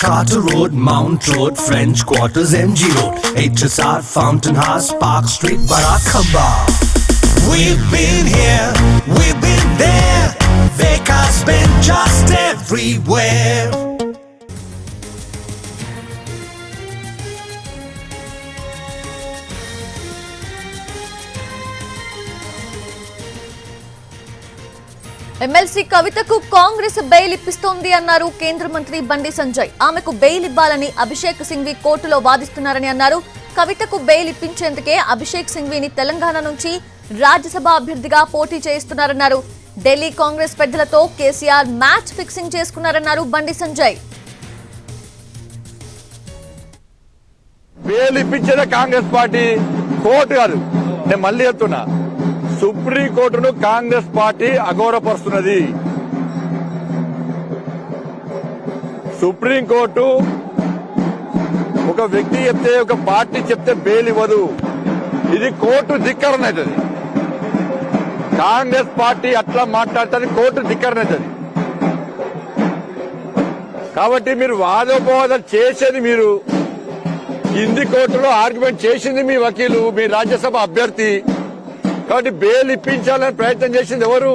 Carter Road, Mount Road, French Quarters, MG Road, HSR, Fountain House, Park Street, Barakaba. We've been here, we've been there. Vekas been just everywhere. MLC కవితకు Congress bail ఇప్పిస్తోంది అన్నారు కేంద్ర మంత్రి బండి సంజయ్. ఆమెకు bail ఇవ్వాలని అభిషేక్ సింఘ్వి కోర్టులో వాదిస్తున్నారని అన్నారు. కవితకు బెయిల్ ఇప్పించేందుకే అభిషేక్ సింఘ్విని తెలంగాణ నుంచి రాజ్యసభ అభ్యర్థిగా పోటీ చేయిస్తున్నారన్నారు. ఢిల్లీ కాంగ్రెస్ పెద్దలతో కేసీఆర్ మ్యాచ్ ఫిక్సింగ్ చేసుకున్నారన్నారు బండి సంజయ్. బెయిల్ ఇప్పించేదే కాంగ్రెస్ పార్టీ కోర్టు కాదు. నేను మళ్ళీ చెప్తున్నా. సుప్రీంకోర్టును కాంగ్రెస్ పార్టీ అఘోరపరుస్తున్నది. సుప్రీం కోర్టు ఒక వ్యక్తి చెప్తే ఒక పార్టీ చెప్తే బెయిల్ ఇవ్వదు. ఇది కోర్టు ధిక్కరణ అవుతుంది. కాంగ్రెస్ పార్టీ అట్లా మాట్లాడుతుంది కోర్టు ధిక్కరణ అవుతుంది. కాబట్టి మీరు వాదోపవాదాలు చేసేది మీరు. కింది కోర్టులో ఆర్గ్యుమెంట్ చేసింది మీ వకీలు మీ రాజ్యసభ అభ్యర్థి. కాబట్టి బెయిల్ ఇప్పించాలని ప్రయత్నం చేసింది ఎవరు?